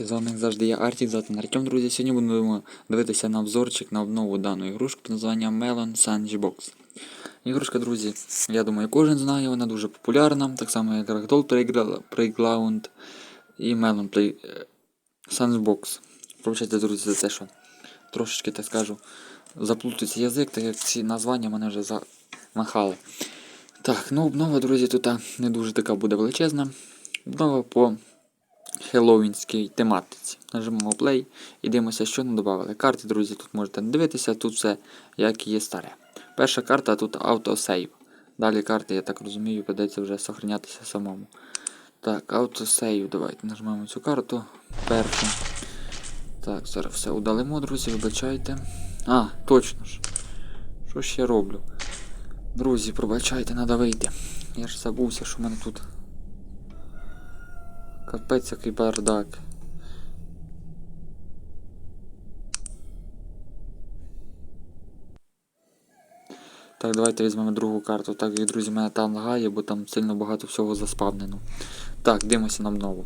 привітики! З вами завжди я Артік, завтра Артем, друзі. Сьогодні будемо дивитися на обзорчик на обнову даної ігрушки під названням Melon Sandbox. Ігрушка, друзі, я думаю, кожен знає, вона дуже популярна, так само як Ragdoll Playground і Melon Play... е, Sandbox. Пробачайте, друзі, за те, що трошечки, так скажу, заплутується язик, так як ці названня мене вже замахали. Так, ну обнова, друзі, тут не дуже така буде величезна. Обнова по хеллоуінській тематиці. Нажимаємо play і дивимося, що нам додали. Карти, друзі, тут можете дивитися, тут все як і є старе. Перша карта тут автосейв. Далі карти, я так розумію, придеться вже сохранятися самому. Так, автосейв. Давайте нажмемо цю карту. Першу. Так, зараз все удалимо, друзі, вибачайте. А, точно ж. Що ж я роблю? Друзі, пробачайте, треба вийти. Я ж забувся, що в мене тут. Капець який бардак. Так, давайте візьмемо другу карту. Так, і, друзі, мене там лагає, бо там сильно багато всього заспавнено. Так, дивимося нам нову.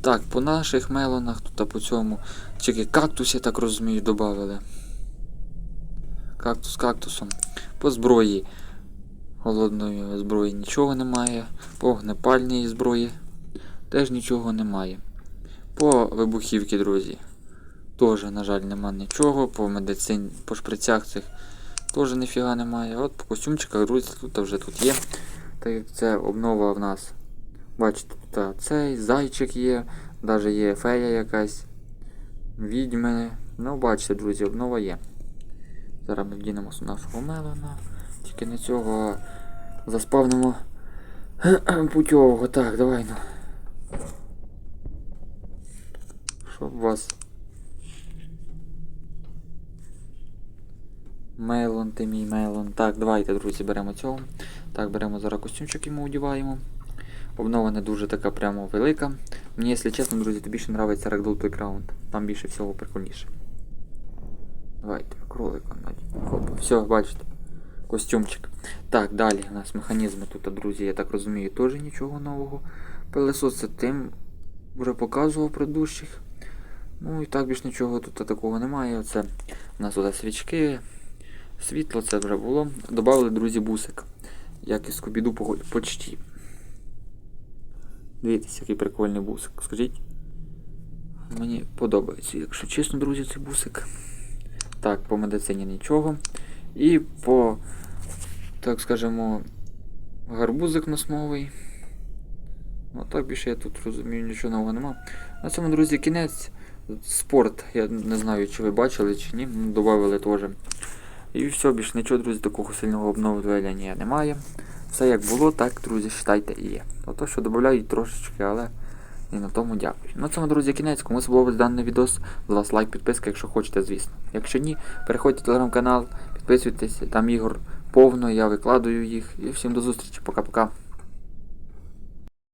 Так, по наших мелонах, тут по цьому. Чекай, кактус, я так розумію, додали. Кактус кактусом. По зброї. Холодної зброї нічого немає. По зброї теж нічого немає. По вибухівці, друзі, теж, на жаль, нема нічого. По медицині, по шприцях цих теж ніфіга немає. От по костюмчиках, друзі, тут вже тут є. Так це обнова в нас. Бачите, тут цей зайчик є, навіть є фея якась. Відьми. Ну, бачите, друзі, обнова є. Зараз ми вдінемо нашого мелона. Тільки не цього а заспавнимо путьового. Так, давай ну. Щоб вас. Мейлон, ти мій мейлон. Так, давайте, друзі, беремо цього. Так, беремо зараз костюмчик йому одіваємо. Обнова не дуже така прямо велика. Мені, якщо чесно, друзі, то більше подобається Ragdoll Playground. Там більше всього прикольніше. Давайте, кролика. Хоп, все, бачите. Костюмчик. Так, далі у нас механізми тут, друзі, я так розумію, теж нічого нового. Пилесос це тим вже показував предыдущих. Ну і так більш нічого тут такого немає. Оце у нас тут свічки, світло це вже було. Добавили, друзі, бусик. Як і скобіду почті. Дивіться, який прикольний бусик. Скажіть. Мені подобається, якщо чесно, друзі, цей бусик. Так, по медицині нічого. І по, так скажемо, гарбузик носмовий. Ну так більше я тут розумію, нічого нового нема. На цьому, друзі, кінець. Спорт, я не знаю, чи ви бачили, чи ні. Ну, Добавили теж. І все, більше нічого, друзі, такого сильного обновлення немає. Все як було, так, друзі, вважайте і є. Ото що додають трошечки, але і на тому дякую. На цьому, друзі, кінець. Кому сподобався даний відос, з вас лайк, підписка, якщо хочете, звісно. Якщо ні, переходьте в телеграм-канал, підписуйтесь, там ігор повно, я викладаю їх. І всім до зустрічі, пока-пока.